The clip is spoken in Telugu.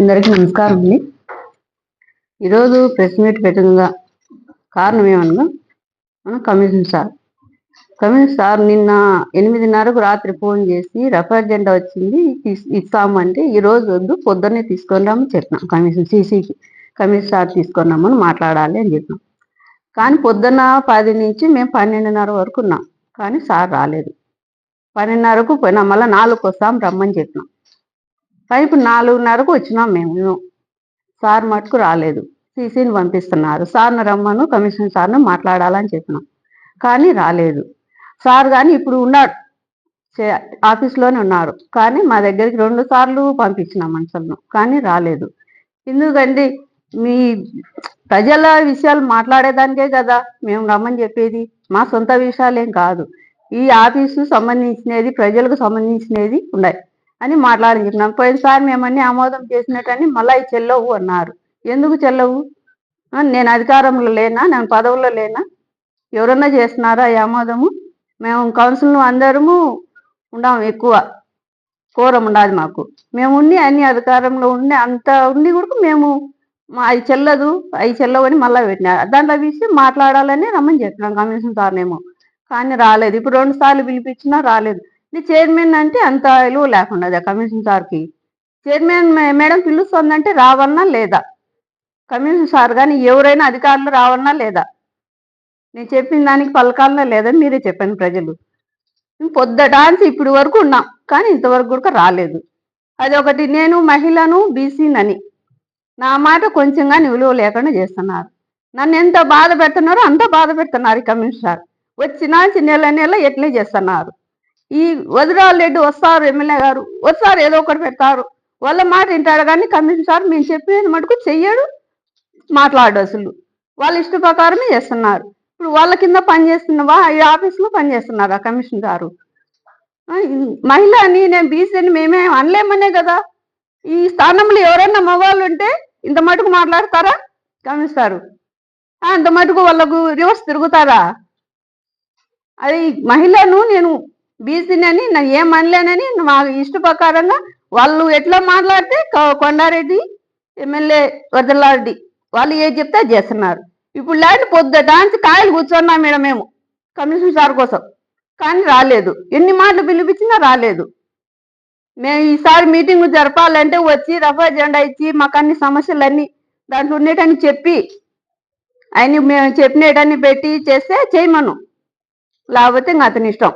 అందరికీ నమస్కారం అండి. ఈరోజు ప్రెస్ మీట్ పెట్టిందా కారణం ఏమనగా మన కమిషన్ సార్. కమిషన్ సార్ నిన్న ఎనిమిదిన్నరకు రాత్రి ఫోన్ చేసి రఫర్ జెండా వచ్చింది ఇస్తామంటే ఈరోజు వద్దు పొద్దున్నే తీసుకొని రామని చెప్పినాం. కమిషన్ సీసీకి కమిషన్ సార్ తీసుకొని రమ్మని మాట్లాడాలి అని చెప్పినాం. కానీ పొద్దున్న పది నుంచి మేము పన్నెండున్నర వరకు ఉన్నాం. కానీ సార్ రాలేదు. పన్నెండున్నరకు పోయినా మళ్ళీ నాలుగుకి వస్తాం రమ్మని చెప్పినాం. పైపు నాలుగున్నరకు వచ్చినాం మేము. సార్ మటుకు రాలేదు. సీసీని పంపిస్తున్నారు. సార్ని రమ్మను కమిషన్ సార్ను మాట్లాడాలని చెప్పినాం. కానీ రాలేదు. సార్ కానీ ఇప్పుడు ఉన్నాడు ఆఫీస్లోనే ఉన్నారు. కానీ మా దగ్గరికి రెండు సార్లు పంపించినాం మనుషులను. కానీ రాలేదు. ఎందుకంటే మీ ప్రజల విషయాలు మాట్లాడేదానికే కదా. మేము రమ్మని చెప్పేది. మా సొంత విషయాలేం కాదు. ఈ ఆఫీసు సంబంధించినది ప్రజలకు సంబంధించినది ఉన్నాయి అని మాట్లాడి చెప్పినాం. పోయినసారి మేమన్నీ ఆమోదం చేసినట్టని మళ్ళీ చెల్లవు అన్నారు. ఎందుకు చెల్లవు? నేను అధికారంలో లేనా? నేను పదవుల్లో లేనా? ఎవరన్నా చేస్తున్నారా ఈ ఆమోదము? మేము కౌన్సిల్ అందరము ఉన్నాం ఎక్కువ. కోరం ఉండాలి మాకు. మేము ఉండి అన్ని అధికారంలో ఉండి అంత ఉండి కూడా మేము మా అవి చెల్లదు అవి చెల్లవని మళ్ళీ పెట్టినారు. దాంట్లో విషయం మాట్లాడాలని రమ్మని చెప్పినాం కమిషన్ సార్నేమో. కానీ రాలేదు. ఇప్పుడు రెండు సార్లు పిలిపించినా రాలేదు. ఇది చైర్మన్ అంటే అంత విలువ లేకుండా కమిషన్ సార్కి. చైర్మన్ మే- మేడం పిలుస్తుందంటే రావాలన్నా లేదా? కమిషన్ సార్ కానీ ఎవరైనా అధికారులు రావాలన్నా లేదా? నేను చెప్పిన దానికి పలకాలన్నా లేదని మీరే చెప్పండి ప్రజలు. పొద్దుటాన్స్ ఇప్పుడు వరకు ఉన్నాం కానీ ఇంతవరకు కూడా రాలేదు. అది ఒకటి నేను మహిళను బీసీనని. నా మాట కొంచెం కానీ విలువ లేకుండా చేస్తున్నారు. నన్ను ఎంత బాధ పెడుతున్నారో అంత బాధ పెడుతున్నారు ఈ కమిషన్ సార్ నెల నెల ఎట్లే చేస్తున్నారు? ఈ వదిరాల రెడ్డి వస్తారు ఎమ్మెల్యే గారు వస్తారు ఏదో ఒకటి పెడతారు. వాళ్ళ మాట వింటారు కానీ కమిషన్ సార్ మేము చెప్పేది మటుకు చెయ్యడు మాట్లాడు అసలు. వాళ్ళ ఇష్ట ప్రకారమే చేస్తున్నారు. ఇప్పుడు వాళ్ళ కింద పనిచేస్తున్నావా ఈ ఆఫీస్లో పనిచేస్తున్నారా కమిషన్ గారు. మహిళ అని నేను బీసీ అని మేమే అనలేమనే కదా. ఈ స్థానంలో ఎవరైనా మగవాళ్ళు ఉంటే ఇంత మటుకు మాట్లాడతారా? Commission sir. అంత మటుకు వాళ్ళకు రివర్స్ తిరుగుతారా? అది మహిళను నేను బీసీని అని నేను ఏం అనలేనని మా ఇష్ట ప్రకారంగా వాళ్ళు ఎట్లా మాట్లాడితే కొ- కొండారెడ్డి ఎమ్మెల్యే వరదలారెడ్డి వాళ్ళు ఏం చెప్తే చేస్తున్నారు. ఇప్పుడు ల్యాండ్ పొద్దు డాన్స్ కాయలు కూర్చున్నాం మేడం మేము కమిషన్ సార్ కోసం. కానీ రాలేదు. ఎన్ని మాటలు పిలిపించినా రాలేదు. మేము ఈసారి మీటింగ్ జరపాలంటే వచ్చి రఫా జెండా ఇచ్చి మాకు అన్ని సమస్యలన్నీ దాంట్లో ఉండేటని చెప్పి ఆయన మేము చెప్పినటన్ని పెట్టి చేస్తే చేయమను. లేకపోతే ఇంకా అతని ఇష్టం.